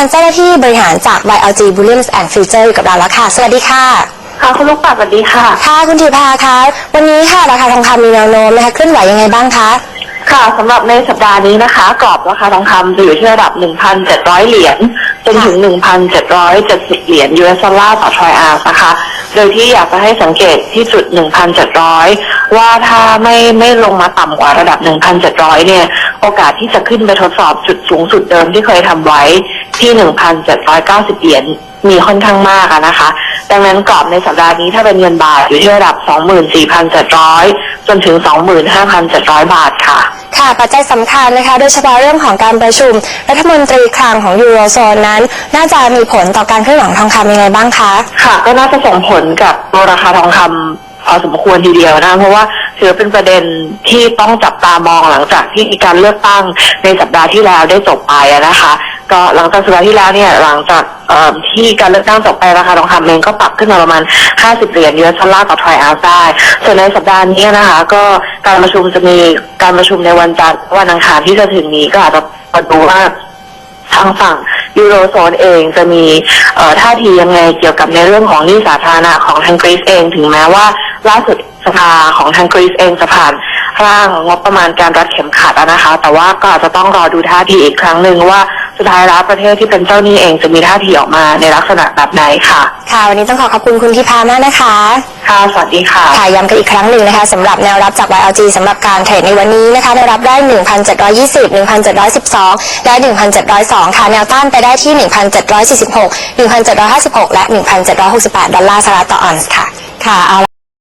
การเจ้าหน้าที่บริหารจาก YLG Bullions and Future อยู่กับเราแล้วค่ะ สวัสดีค่ะ ค่ะคุณลูกปัดสวัสดีค่ะ ค่ะคุณธีภาคะวันนี้ค่ะราคาทองคำมีแนวโน้มนะคะเคลื่อนไหวยังไงบ้างคะค่ะสำหรับในสัปดาห์นี้นะคะ กรอบราคาทองคำจะอยู่ที่ระดับ 1,700 เหรียญจนถึง 1,770 เหรียญ US ดอลลาร์ต่อทรอยออนซ์นะคะ โดยที่อยากจะให้สังเกตที่จุด 1,700 ว่าถ้าไม่ไม่ลงมาต่ำกว่าระดับ 1,700 เนี่ย โอกาสที่จะขึ้นไปทดสอบจุดสูงสุดเดิมที่เคยทำไว้ที่ 1,790 เหรียญมีค่อนข้างมากอะนะคะ ดังนั้นกรอบในสัปดาห์นี้ถ้าเป็นเงินบาทอยู่ที่ระดับ 24,700 จนถึง 25,700 บาทค่ะค่ะปัจจัยสำคัญนะคะ โดยเฉพาะเรื่องของการประชุม รัฐมนตรีคลังของยูโรโซนนั้น น่าจะมีผลต่อการเคลื่อนไหวของทองคำยังไงบ้างคะ ค่ะ ก็น่าจะส่งผลกับตัวราคาทองคำพอสมควรทีเดียวนะ เพราะว่า ถือเป็นประเด็นที่ต้องจับตามองหลังจากที่มีการเลือกตั้งในสัปดาห์ที่แล้วได้จบไปนะคะ ก็หลังจากสัปดาห์ที่แล้วเนี่ยหลังจากที่การเลือกตั้งจบไปราคาทองคำเองก็ปรับขึ้นมาประมาณ 50 เหรียญยูเอสดอลลาร์ต่อทรอยออนซ์ได้ส่วนในสัปดาห์นี้นะคะ ก็การประชุมจะมีการประชุมในวันจันทร์วันอังคารที่จะถึงนี้ก็อาจจะมาดูว่าทางฝั่งยูโรโซนเองจะมีท่าทียังไงเกี่ยวกับในเรื่องของหนี้สาธารณะของทางกรีซเองถึงแม้ว่าล่าสุด สภาของทางกรีซเองจะผ่านร่างงบประมาณการรัดเข็มขัดอะนะคะ แต่ว่าก็อาจจะต้องรอดูท่าทีอีกครั้งหนึ่งว่าสุดท้ายแล้วประเทศที่เป็นเจ้าหนี้เองจะมีท่าทีออกมาในลักษณะแบบไหนค่ะ ค่ะ วันนี้ต้องขอขอบคุณคุณธีภามากนะคะ ค่ะสวัสดีค่ะค่ะย้ำกันอีกครั้งหนึ่งนะคะสำหรับแนวรับจาก YLG สำหรับการเทรดในวันนี้นะคะแนวรับได้ 1,720 1,712 และ 1,702 ค่ะ แนวต้านไปได้ที่ 1,746 1,756 และ 1,768 ดอลลาร์สหรัฐต่อออนซ์ค่ะ ค่ะเอาละ